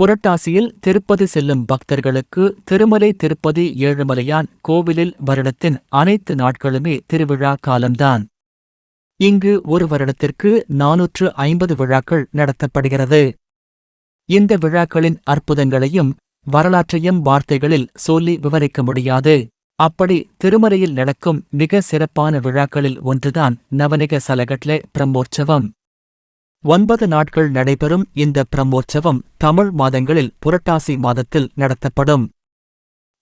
புரட்டாசியில் திருப்பதி செல்லும் பக்தர்களுக்கு திருமலை திருப்பதி ஏழுமலையான் கோவிலில் வருடத்தின் அனைத்து நாட்களுமே திருவிழா காலம்தான். இங்கு ஒரு வருடத்திற்கு நாநூற்று ஐம்பது விழாக்கள் நடத்தப்படுகிறது. இந்த விழாக்களின் அற்புதங்களையும் வரலாற்றையும் வார்த்தைகளில் சொல்லி விவரிக்க முடியாது. அப்படி திருமலையில் நடக்கும் மிக சிறப்பான விழாக்களில் ஒன்றுதான் நவநிக சலகட்லே பிரம்மோற்சவம். ஒன்பது நாட்கள் நடைபெறும் இந்த பிரம்மோற்சவம் தமிழ் மாதங்களில் புரட்டாசி மாதத்தில் நடத்தப்படும்.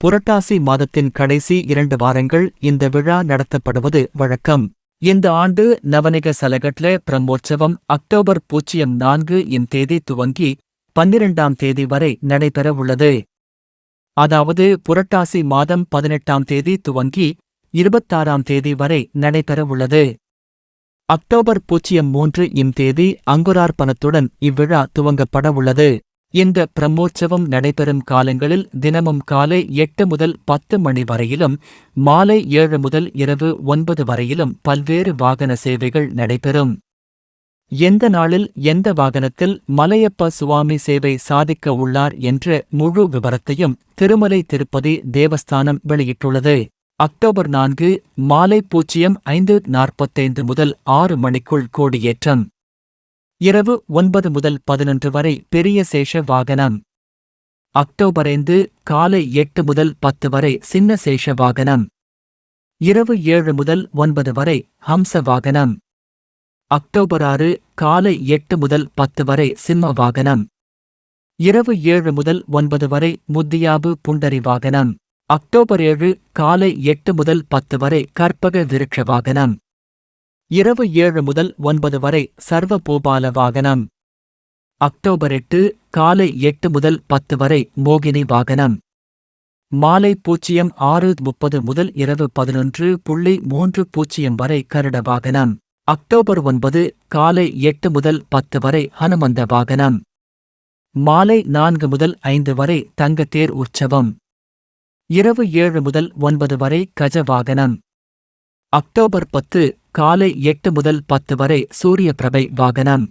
புரட்டாசி மாதத்தின் கடைசி இரண்டு வாரங்கள் இந்த விழா நடத்தப்படுவது வழக்கம். இந்த ஆண்டு நவனிக சலகட்ல பிரம்மோற்சவம் அக்டோபர் பூஜ்ஜியம் நான்கு இன் தேதி துவங்கி பன்னிரண்டாம் தேதி வரை நடைபெறவுள்ளது அதாவது புரட்டாசி மாதம் பதினெட்டாம் தேதி துவங்கி இருபத்தாறாம் தேதி வரை நடைபெறவுள்ளது அக்டோபர் பூஜ்ஜியம் மூன்று இம் தேதி அங்குரார்ப்பணத்துடன் இவ்விழா துவங்கப்படவுள்ளது இந்த பிரம்மோற்சவம் நடைபெறும் காலங்களில் தினமும் காலை எட்டு முதல் பத்து மணி வரையிலும் மாலை ஏழு முதல் இரவு ஒன்பது வரையிலும் பல்வேறு வாகன சேவைகள் நடைபெறும். எந்த நாளில் எந்த வாகனத்தில் மலையப்ப சுவாமி சேவை சாதிக்க உள்ளார் என்ற முழு விவரத்தையும் திருமலை திருப்பதி தேவஸ்தானம் வெளியிட்டுள்ளது. அக்டோபர் நான்கு மாலை பூஜ்ஜியம் ஐந்து நாற்பத்தைந்து முதல் ஆறு மணிக்குள் கோடியேற்றம். இரவு ஒன்பது முதல் பதினொன்று வரை பெரிய சேஷ வாகனம். அக்டோபர் ஐந்து காலை எட்டு முதல் பத்து வரை சின்ன சேஷ வாகனம். இரவு ஏழு முதல் ஒன்பது வரை ஹம்ச வாகனம். அக்டோபர் ஆறு காலை எட்டு முதல் பத்து வரை சிம்ம வாகனம். இரவு ஏழு முதல் ஒன்பது வரை முத்தியாபு புண்டரி வாகனம். அக்டோபர் ஏழு காலை எட்டு முதல் பத்து வரை கற்பக விருட்ச வாகனம் இரவு ஏழு முதல் ஒன்பது வரை சர்வ பூபால வாகனம். அக்டோபர் எட்டு காலை எட்டு முதல் பத்து வரை மோகினி வாகனம். மாலை பூஜ்ஜியம் ஆறு முப்பது முதல் இரவு பதினொன்று புள்ளி மூன்று பூஜ்ஜியம் வரை கருட வாகனம். அக்டோபர் ஒன்பது காலை எட்டு முதல் பத்து வரை ஹனுமந்த வாகனம். மாலை நான்கு முதல் ஐந்து வரை தங்கத்தேர் உற்சவம். இரவு ஏழு முதல் ஒன்பது வரை கஜ வாகனம். அக்டோபர் பத்து காலை எட்டு முதல் பத்து வரை சூரிய பிரபை வாகனம்.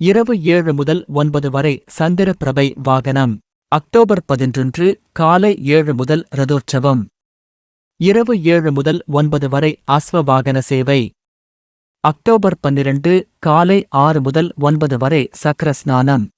இரவு ஏழு முதல் ஒன்பது வரை சந்திர பிரபை வாகனம். அக்டோபர் பதினொன்று காலை ஏழு முதல் ரதோற்சவம். இரவு ஏழு முதல் ஒன்பது வரை அஸ்வ வாகன சேவை. அக்டோபர் பன்னிரண்டு காலை ஆறு முதல் ஒன்பது வரை சக்கர ஸ்நானம்.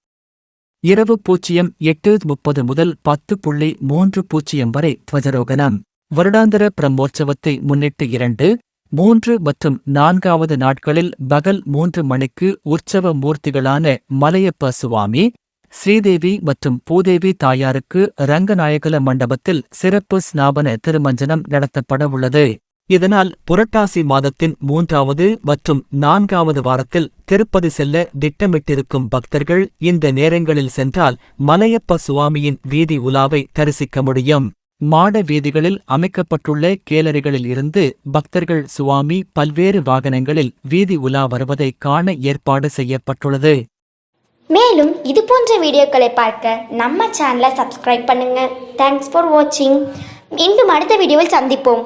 இரவு பூஜ்ஜியம் எட்டு முப்பது முதல் பத்து புள்ளி மூன்று பூஜ்ஜியம் வரை துவஜரோகணம். வருடாந்திர பிரம்மோற்சவத்தை முன்னிட்டு இரண்டு மூன்று மற்றும் நான்காவது நாட்களில் பகல் மூன்று மணிக்கு உற்சவ மூர்த்திகளான மலையப்ப சுவாமி ஸ்ரீதேவி மற்றும் பூதேவி தாயாருக்கு ரங்கநாயகல மண்டபத்தில் சிறப்பு ஸ்நாபன திருமஞ்சனம் நடத்தப்பட உள்ளது இதனால் புரட்டாசி மாதத்தின் மூன்றாவது மற்றும் நான்காவது வாரத்தில் திருப்பதி செல்ல திட்டமிட்டிருக்கும் பக்தர்கள் இந்த நேரங்களில் சென்றால் மலையப்ப சுவாமியின் வீதி உலாவை தரிசிக்க முடியும். மாட வீதிகளில் அமைக்கப்பட்டுள்ள கேலரிகளில் இருந்து பக்தர்கள் சுவாமி பல்வேறு வாகனங்களில் வீதி உலா வருவதை காண ஏற்பாடு செய்யப்பட்டுள்ளது. மேலும் இது போன்ற வீடியோக்களை பார்க்க நம்ம சேனலை சப்ஸ்கிரைப் பண்ணுங்க. தேங்க்ஸ் ஃபார் வாட்சிங் மீண்டும் அடுத்த வீடியோவில் சந்திப்போம்.